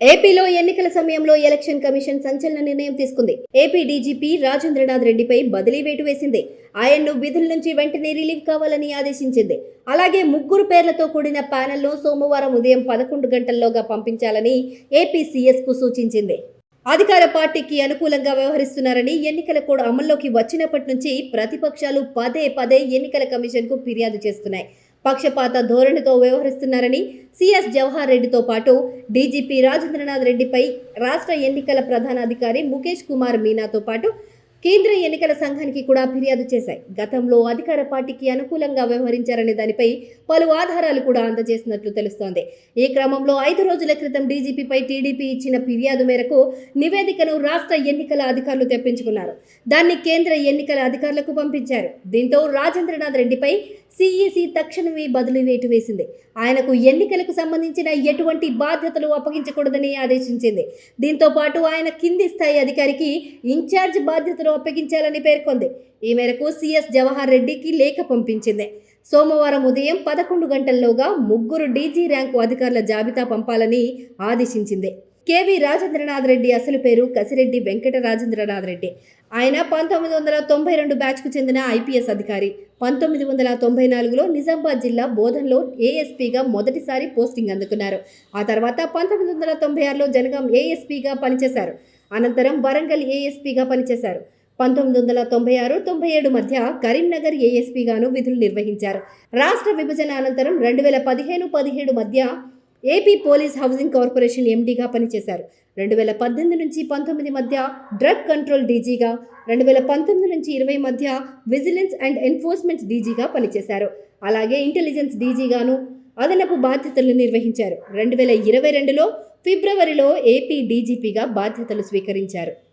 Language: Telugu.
ఏపీలో ఎన్నికల సమయంలో ఎలక్షన్ కమిషన్ సంచలన నిర్ణయం తీసుకుంది. ఏపీ డీజీపీ రాజేంద్రనాథ్ రెడ్డిపై బదిలీ వేటు వేసింది. ఆయన్ను విధుల నుంచి వెంటనే రిలీవ్ కావాలని ఆదేశించింది. అలాగే ముగ్గురు పేర్లతో కూడిన ప్యానెల్ను సోమవారం ఉదయం పదకొండు గంటల్లోగా పంపించాలని ఏపీ కు సూచించింది. అధికార పార్టీకి అనుకూలంగా వ్యవహరిస్తున్నారని ఎన్నికల కోడ్ అమల్లోకి వచ్చినప్పటి నుంచి ప్రతిపక్షాలు పదే పదే ఎన్నికల కమిషన్కు ఫిర్యాదు చేస్తున్నాయి. పక్షపాత ధోరణితో వ్యవహరిస్తున్నారని సిఎస్ జవహర్ రెడ్డితో పాటు డీజీపీ రాజేంద్రనాథ్ రెడ్డిపై రాష్ట్ర ఎన్నికల ప్రధానాధికారి ముఖేష్ కుమార్ మీనాతో పాటు కేంద్ర ఎన్నికల సంఘానికి కూడా ఫిర్యాదు చేశాయి. గతంలో అధికార పార్టీకి అనుకూలంగా వ్యవహరించారనే దానిపై పలు ఆధారాలు కూడా అందజేసినట్లు తెలుస్తోంది. ఈ క్రమంలో ఐదు రోజుల క్రితం డీజీపీపై టీడీపీ ఇచ్చిన ఫిర్యాదు మేరకు నివేదికను రాష్ట్ర ఎన్నికల అధికారులు తెప్పించుకున్నారు. దాన్ని కేంద్ర ఎన్నికల అధికారులకు పంపించారు. దీంతో రాజేంద్రనాథ్ రెడ్డిపై సిఈసి తక్షణమే బదులు వేటు వేసింది. ఆయనకు ఎన్నికలకు సంబంధించిన ఎటువంటి బాధ్యతలు అప్పగించకూడదని ఆదేశించింది. దీంతో పాటు ఆయన కింది స్థాయి అధికారికి ఇన్ఛార్జ్ బాధ్యతలు అప్పగించాలని పేర్కొంది. ఈ మేరకు సిఎస్ జవహర్ రెడ్డికి లేఖ పంపించింది. సోమవారం ఉదయం పదకొండు గంటల్లోగా ముగ్గురు డీజీ ర్యాంకు అధికారుల జాబితా పంపాలని ఆదేశించింది. కేవీ రాజేంద్రనాథ్ రెడ్డి అసలు పేరు కసిరెడ్డి వెంకట రాజేంద్రనాథ్ రెడ్డి. ఆయన పంతొమ్మిది వందల తొంభై రెండు బ్యాచ్కు చెందిన ఐపీఎస్ అధికారి. పంతొమ్మిది వందల తొంభై నాలుగులో నిజామాబాద్ జిల్లా బోధన్లో ఏఎస్పీగా మొదటిసారి పోస్టింగ్ అందుకున్నారు. ఆ తర్వాత పంతొమ్మిది వందల తొంభై ఆరులో జనగాం ఏఎస్పీగా పనిచేశారు. అనంతరం వరంగల్ ఏఎస్పీగా పనిచేశారు. పంతొమ్మిది వందల తొంభై ఆరు తొంభై ఏడు మధ్య కరీంనగర్ ఏఎస్పీగాను విధులు నిర్వహించారు. రాష్ట్ర విభజన అనంతరం రెండు వేల పదిహేను పదిహేడు మధ్య ఏపీ పోలీస్ హౌసింగ్ కార్పొరేషన్ ఎండీగా పనిచేశారు. రెండు వేల పద్దెనిమిది నుంచి పంతొమ్మిది మధ్య డ్రగ్ కంట్రోల్ డీజీగా రెండు వేల పంతొమ్మిది నుంచి ఇరవై మధ్య విజిలెన్స్ అండ్ ఎన్ఫోర్స్మెంట్ డీజీగా పనిచేశారు. అలాగే ఇంటెలిజెన్స్ డీజీగాను అదనపు బాధ్యతలు నిర్వహించారు. రెండు వేల ఇరవై రెండులో ఫిబ్రవరిలో ఏపీ డీజీపీగా బాధ్యతలు స్వీకరించారు.